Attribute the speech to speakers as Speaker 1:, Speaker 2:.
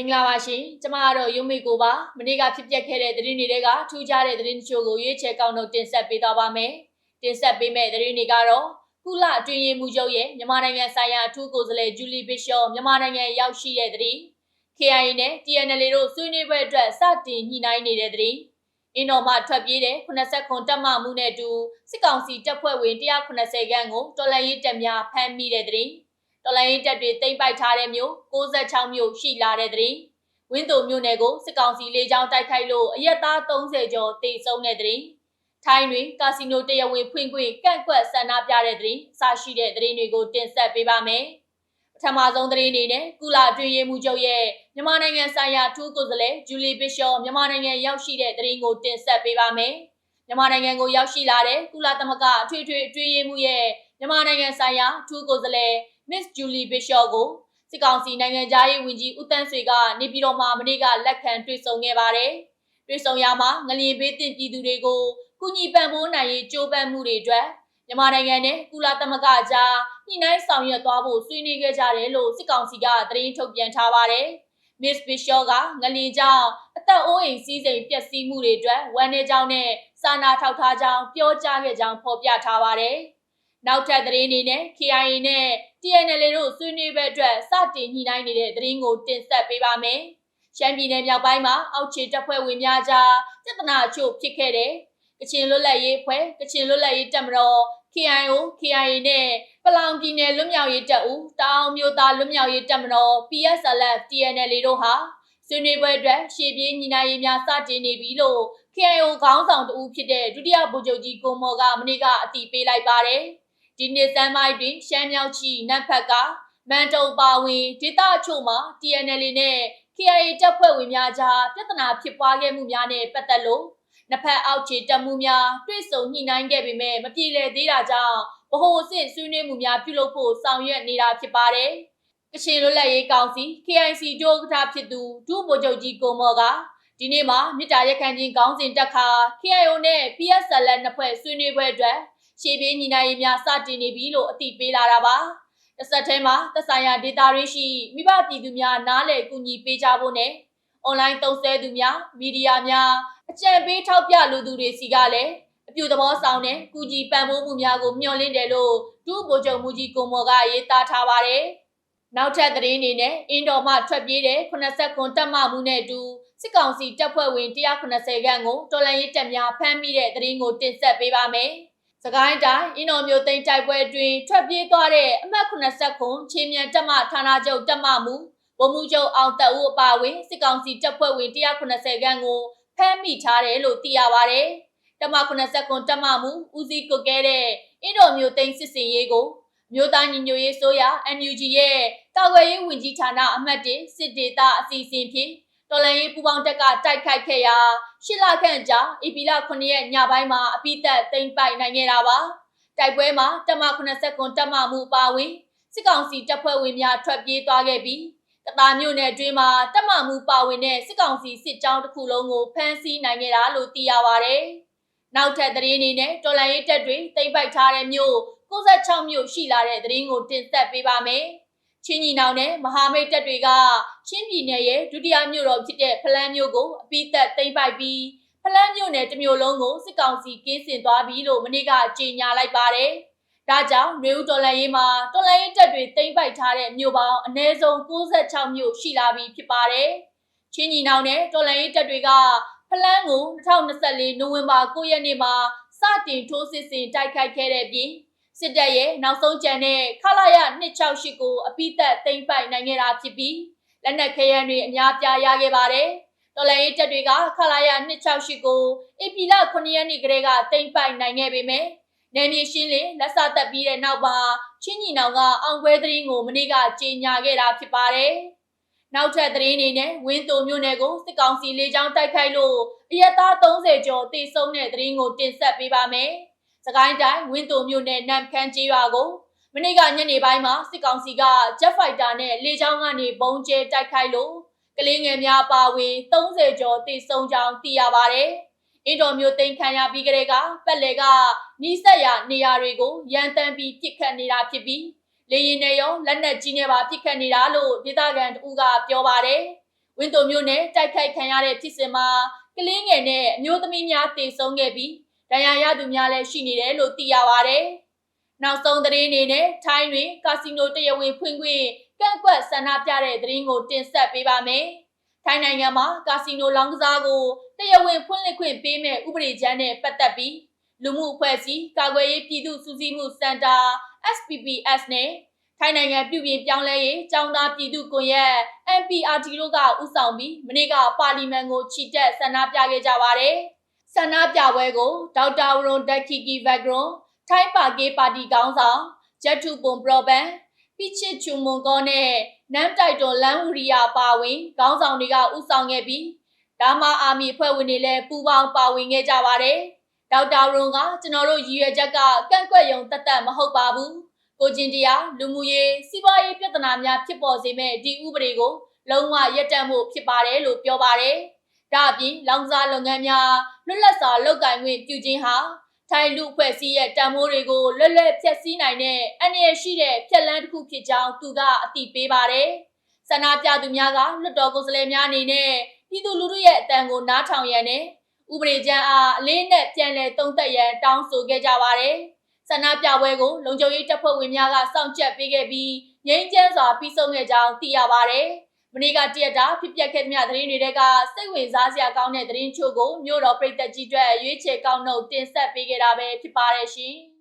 Speaker 1: မင်္ဂလာပါရှင်ကျမကတော့ယုံမေကိုပါမနေ့ကဖြစ်ပျက်ခဲ့တဲ့သတင်းတွေကထူးခြားတဲ့သတင်းတချို့ကိုရွေးချယ်ကောက်နှုတ်တင်ဆက်ပေးသွားပါမယ်တင်ဆက်ပေးမယ့်သတင်းတွေကတော့ကုလအတွင်းရေးမှူးချုပ်ရဲ့မြန်မာနိုင်ငံဆိုင်ရာအထူးကိုယ်စားလှယ်ဂျူလီဘစ်ရှော့မြန်မာနိုင်ငံရောက်ရှိတဲ့သတင်း KIA နဲ့ TNL တို့ဆွေးနွေးပွဲအတွက်စတင်ညှိနှိုင်းနေတဲ့သတင်းအင်းတော်မှထွက်ပြေးတဲ့89တပ်မမှုနဲ့အတူစစ်ကောင်စီတပ်ဖွဲ့ဝင်190ခန်းကိုတော်လှန်ရေးတပ်များဖမ်းမိတဲ့သတင်း တော်လိုင်းတပ်တွေတိမ့်ပိုက်ထားတဲ့မြို့66မြို့ရှိလာတဲ့တဲ့ဝင်းတုံမြို့နယ်ကိုစစ်ကောင်စီလေကြောင်းတိုက်ခိုက်လို့အရက်သား30ကျော်တိတ်ဆုံးတဲ့တဲ့ထိုင်းတွင်ကာစီနိုတရားဝင်ဖွင့်ခွင့်ကန့်ကွက်ဆန္ဒပြတဲ့တဲ့အစရှိတဲ့သတင်းတွေကိုတင်ဆက်ပေးပါမယ်ပထမဆုံးသတင်းအနေနဲ့ကုလာအတွင်းရေးမှူးချုပ်ရဲ့မြန်မာနိုင်ငံဆိုင်ရာထူးကိုယ်စားလှယ်ဂျူလီဘစ်ရှော့မြန်မာနိုင်ငံရောက်ရှိတဲ့သတင်းကိုတင်ဆက်ပေးပါမယ်မြန်မာနိုင်ငံကိုရောက်ရှိလာတဲ့ကုလသမဂ္ဂအထွေထွေအတွင်းရေးမှူးရဲ့မြန်မာနိုင်ငံဆိုင်ရာထူးကိုယ်စားလှယ် Miss Julie Bishop ကိုစစ်ကောင်စီနိုင်ငံသားရေးဝန်ကြီးဦးတန်းဆွေကနေပြည်တော်မှာမနေ့ကလက်ခံတွေ့ဆုံခဲ့ပါတယ်။တွေ့ဆုံရမှာငလျင်ဘေးတင်ပြည်သူတွေကိုကုညီပံ့ပိုးနိုင်ရေးကြိုးပမ်းမှုတွေအတွက်မြန်မာနိုင်ငံနဲ့ကုလသမဂ္ဂကြားညှိနှိုင်းဆောင်ရွက်သွားဖို့ဆွေးနွေးခဲ့ကြတယ်လို့စစ်ကောင်စီကသတင်းထုတ်ပြန်ထားပါတယ်။ Miss Bishop ကငလျင်ကြောင့်အသက်အိုးအိမ်စီးစိမ်ပျက်စီးမှုတွေအတွက်ဝမ်းနည်းကြောင်းနဲ့စာနာထောက်ထားကြောင်းပြောကြားခဲ့ကြောင်းဖော်ပြထားပါတယ်။ နောက်ထပ်သတင်းအနေနဲ့ KIA နဲ့ TNL တို့ဆွေးနွေးပွဲအတွက်စတင်ညှိနှိုင်းနေတဲ့သတင်းကိုတင်ဆက်ပေးပါမယ်။ရှမ်းပြည်နယ်မြောက်ပိုင်းမှာအောက်ခြေတပ်ဖွဲ့ဝင်များကြားပြဿနာအချို့ဖြစ်ခဲ့တဲ့ကချင်လွတ်လပ်ရေးဖွဲ့ကချင်လွတ်လပ်ရေးတပ်မတော် KIO KIA နဲ့ပလောင်ပြည်နယ်လွတ်မြောက်ရေးတပ်ဦးတောင်မျိုးသားလွတ်မြောက်ရေးတပ်မတော် PSLF TNL တို့ဟာဆွေးနွေးပွဲအတွက်ရှေ့ပြေးညီနိုင်ရေးများစတင်နေပြီလို့ KIO ခေါင်းဆောင်တဦးဖြစ်တဲ့ဒုတိယဗိုလ်ချုပ်ကြီးကိုမော်ကမနေ့ကအတည်ပြုလိုက်ပါတယ်။ ဒီနှစ်စမ်းပိုင်းတွင်ရှမ်းမြောက်ချီနတ်ဖက်ကမန်တုံပါဝင်ဒေသအချို့မှာ TNL နဲ့ KIA တပ်ဖွဲ့ဝင်များကြားပြဿနာဖြစ်ပွားခဲ့မှုများနဲ့ပတ်သက်လို့နှစ်ဖက်အောက်ခြေတပ်မှုများတွေ့ဆုံညှိနှိုင်းခဲ့ပေမဲ့မပြေလည်သေးတာကြောင့်ဗဟိုအဆင့်ဆွေးနွေးမှုများပြုလုပ်ဖို့ဆောင်ရွက်နေတာဖြစ်ပါတယ်။ကချင်လွတ်လပ်ရေးကောင်စီ KIC ဒုဥက္ကဋ္ဌဖြစ်သူဒုဗိုလ်ချုပ်ကြီးကိုမော်ကဒီနေ့မှာမြစ်တာရက်ခန့်ချင်းခေါင်းစဉ်တက်ခါ KIO နဲ့ PSL နှစ်ဖွဲ့ဆွေးနွေးပွဲအတွက် ရှေ့ပြေးညီနိုင်ရေးများစတင်နေပြီလို့အသိပေးလာတာပါ။တစ်ဆက်တည်းမှာသက်ဆိုင်ရာဒေတာတွေရှိမိဘပြည်သူများနားလည်ကူညီပေးကြဖို့နဲ့အွန်လိုင်းသုံးစွဲသူများမီဒီယာများအကြံပေးထောက်ပြလူသူတွေစီကလည်းအပြုသဘောဆောင်တဲ့ကုကြီးပံ့ပိုးမှုများကိုမျှော်လင့်တယ်လို့ဒုဗိုလ်ချုပ်မှုကြီးကိုမော်ကရေးသားထားပါတယ်။နောက်ထပ်သတင်းအနေနဲ့အင်းတော်မှထွက်ပြေးတဲ့89တပ်မမှုနဲ့အတူစစ်ကောင်စီတပ်ဖွဲ့ဝင်190ခန့်ကိုတော်လန်ရေးတပ်များဖမ်းမိတဲ့သတင်းကိုတင်ဆက်ပေးပါမယ်။ စကိုင်းတိုင်းအင်းတော်မျိုးသိန်းတိုက်ပွဲအတွင်းထွက်ပြေးသွားတဲ့အမှတ်89ချင်းမြန်တပ်မဌာနချုပ်တပ်မမှုဗိုလ်မှူးချုပ်အောင်တက်ဦးအပါအဝင်စစ်ကောင်စီတပ်ဖွဲ့ဝင်190ခန်းကိုဖမ်းမိထားတယ်လို့သိရပါဗျ။တပ်မ89တပ်မမှုဦးစီးကုတ်ခဲ့တဲ့အင်းတော်မျိုးသိန်းစစ်စင်ရေးကိုမြို့သားညီညွတ်ရေးဆိုရ NUG ရဲ့တာဝယ်ရေးဝန်ကြီးဌာနအမှတ်1စစ်ဒေသအစီအစဉ်ဖြင့် တော်လန်ရေးပူပေါင်းတက်ကတိုက်ခိုက်ခဲ့ရာရှစ်လခန့်ကြာဧပြီလ9ရက်ညပိုင်းမှာအပိသက်သိမ်းပိုက်နိုင်ခဲ့တာပါတိုက်ပွဲမှာတမ89တမမှုပါဝင်စစ်ကောင်စီတပ်ဖွဲ့ဝင်များထွက်ပြေးသွားခဲ့ပြီးကတာမြို့နယ်အတွင်းမှာတမမှုပါဝင်တဲ့စစ်ကောင်စီစစ်ကြောင်းတစ်ခုလုံးကိုဖမ်းဆီးနိုင်ခဲ့တာလို့သိရပါဗျ။နောက်ထပ်သတင်းအနေနဲ့တော်လန်ရေးတပ်တွေသိမ်းပိုက်ထားတဲ့မြို့96မြို့ရှိလာတဲ့သတင်းကိုတင်ဆက်ပေးပါမယ်။ ချင်းညီနောင်နဲ့မဟာမိတ်တပ်တွေကချင်းပြည်နယ်ရဲ့ဒုတိယမြို့တော်ဖြစ်တဲ့ဖလန်းမြို့ကိုအပိသက်သိမ်းပိုက်ပြီးဖလန်းမြို့နယ်တစ်မြို့လုံးကိုစစ်ကောင်စီကင်းစင်သွားပြီလို့မနေ့ကကြေညာလိုက်ပါတယ်။ဒါကြောင့်ရေဦးတော်လန်ရေးမှာတော်လန်ရေးတပ်တွေသိမ်းပိုက်ထားတဲ့မြို့ပေါင်းအနည်းဆုံး66မြို့ရှိလာပြီဖြစ်ပါတယ်။ချင်းညီနောင်နဲ့တော်လန်ရေးတပ်တွေကဖလန်းကို2024နိုဝင်ဘာ9ရက်နေ့မှာစတင်ထိုးစစ်ဆင်တိုက်ခိုက်ခဲ့တဲ့ပြင် စစ်တပ်ရဲ့နောက်ဆုံးကြံတဲ့ခလာရ268ကိုအပိသက်သိမ်းပိုက်နိုင်ခဲ့တာဖြစ်ပြီးလက်နက်ခဲယမ်းတွေအများပြားရခဲ့ပါတယ်။တော်လိုင်းတပ်တွေကခလာရ268ကိုဧပြီလ9ရက်နေ့ကတည်းကသိမ်းပိုက်နိုင်ခဲ့ပေမဲ့နယ်မြေရှင်းလင်းလက်စသက်ပြီးတဲ့နောက်မှာချင်းညီနောင်ကအောင်ပွဲသတင်းကိုမနေ့ကကြေညာခဲ့တာဖြစ်ပါတယ်။နောက်ထပ်သတင်းအနေနဲ့ဝင်းတုံမြို့နယ်ကိုစစ်ကောင်စီလေကြောင်းတိုက်ခိုက်လို့အရက်သား30ကျော်တေဆုံးတဲ့သတင်းကိုတင်ဆက်ပေးပါမယ်။ စကိုင်းတိုင်းဝင်းတုံမြို့နယ်နမ်ခမ်းကျေးရွာကိုမနေ့ကညနေပိုင်းမှာစစ်ကောင်စီကဂျက်ဖိုက်တာနဲ့လေကြောင်းကနေဘုံကျဲတိုက်ခိုက်လို့ကလေးငယ်များပါဝင်30ကျော်တိစုံကြောင်းသိရပါတယ်။အင်တော်မျိုးသိမ်းခံရပြီးကလေးကပက်လေကနီးစက်ရနေရာတွေကိုရန်တမ်းပြီးပြစ်ခတ်နေတာဖြစ်ပြီးလေရင်နဲ့ရောလက်နက်ကြီးနဲ့ပါပြစ်ခတ်နေတာလို့ဒေသခံတဦးကပြောပါတယ်။ဝင်းတုံမျိုးနဲ့တိုက်ခိုက်ခံရတဲ့ဖြစ်စဉ်မှာကလေးငယ်နဲ့အမျိုးသမီးများတေဆုံးခဲ့ပြီး ဒဏ်ရာရသူများလည်းရှိနေတယ်လို့သိရပါတယ်။နောက်ဆုံးသတင်းအနေနဲ့ထိုင်းတွင်ကာစီနိုတရားဝင်ဖွင့်ခွင့်ကန့်ကွက်ဆန္ဒပြတဲ့သတင်းကိုတင်ဆက်ပေးပါမယ်။ထိုင်းနိုင်ငံမှာကာစီနိုလောင်းကစားကိုတရားဝင်ဖွင့်လှစ်ခွင့်ပေးမဲ့ဥပဒေကြမ်းနဲ့ပတ်သက်ပြီးလူမှုအဖွဲ့အစည်းကာကွယ်ရေးပြည်သူ့စူးစီးမှုစင်တာ SPPS နဲ့ထိုင်းနိုင်ငံပြည်ပြင်ပြောင်းလဲရေးចောင်းသားပြည်သူ့ကွန်ရက် NPRT တို့ကဥဆောင်ပြီးမနေ့ကပါလီမန်ကိုချီတက်ဆန္ဒပြခဲ့ကြပါတယ်။ ဆန္ဒပြပွဲကိုဒေါက်တာဝရွန်ဒက်ခီကီဘက်ဂရွန်ထိုင်းပါကေးပါတီခေါင်းဆောင်ဂျက်ထုပွန်ပရောဘန်ပိချစ်ချူမွန်ကောနဲ့နမ်တိုက်တွန်လန်ဝရီယာပါဝင်ခေါင်းဆောင်တွေကဥဆောင်ခဲ့ပြီးဒါမှအာမီအဖွဲ့ဝင်တွေလည်းပူးပေါင်းပါဝင်ခဲ့ကြပါတယ်။ဒေါက်တာရွန်ကကျွန်တော်တို့ရည်ရွယ်ချက်ကကန့်ကွက်ရုံတက်တက်မဟုတ်ပါဘူး။ကိုကျင်တရားလူမှုရေးစီးပွားရေးပြဿနာများဖြစ်ပေါ်စေမဲ့ဒီဥပဒေကိုလုံးဝရပ်တန့်မှုဖြစ်ပါတယ်လို့ပြောပါတယ်။ ဒါအပြင်လောင်စာလုပ်ငန်းများလွတ်လပ်စွာလုပ်ကိုင်ခွင့်ပြုခြင်းဟာထိုင်လူအဖွဲ့အစည်းရဲ့တန်ဖိုးတွေကိုလွတ်လပ်ဖျက်ဆီးနိုင်တဲ့အန္တရာယ်ရှိတဲ့ဖြက်လန်းတစ်ခုဖြစ်ကြောင်းသူကအသိပေးပါတယ်။ဆန္ဒပြသူများကလွတ်တော်ကိုယ်စားလှယ်များအနေနဲ့ပြည်သူလူထုရဲ့အတန်ကိုနားထောင်ရန်နဲ့ဥပဒေကြမ်းအားအလေးနဲ့ပြန်လည်သုံးသပ်ရန်တောင်းဆိုခဲ့ကြပါတယ်။ဆန္ဒပြပွဲကိုလုံခြုံရေးတပ်ဖွဲ့ဝင်များကစောင့်ကြပ်ပေးခဲ့ပြီးငြိမ်းချမ်းစွာပြီးဆုံးခဲ့ကြောင်းသိရပါတယ်။ မနေ့ကတရက်တာဖြစ်ပျက်ခဲ့သမျှသတင်းတွေကစိတ်ဝင်စားစရာကောင်းတဲ့သတင်းချို့ကိုမြို့တော်ပြည်သက်ကြီးအတွက်ရွေးချယ်ကောက်နှုတ်တင်ဆက်ပေးခဲ့တာပဲဖြစ်ပါတယ်ရှင်။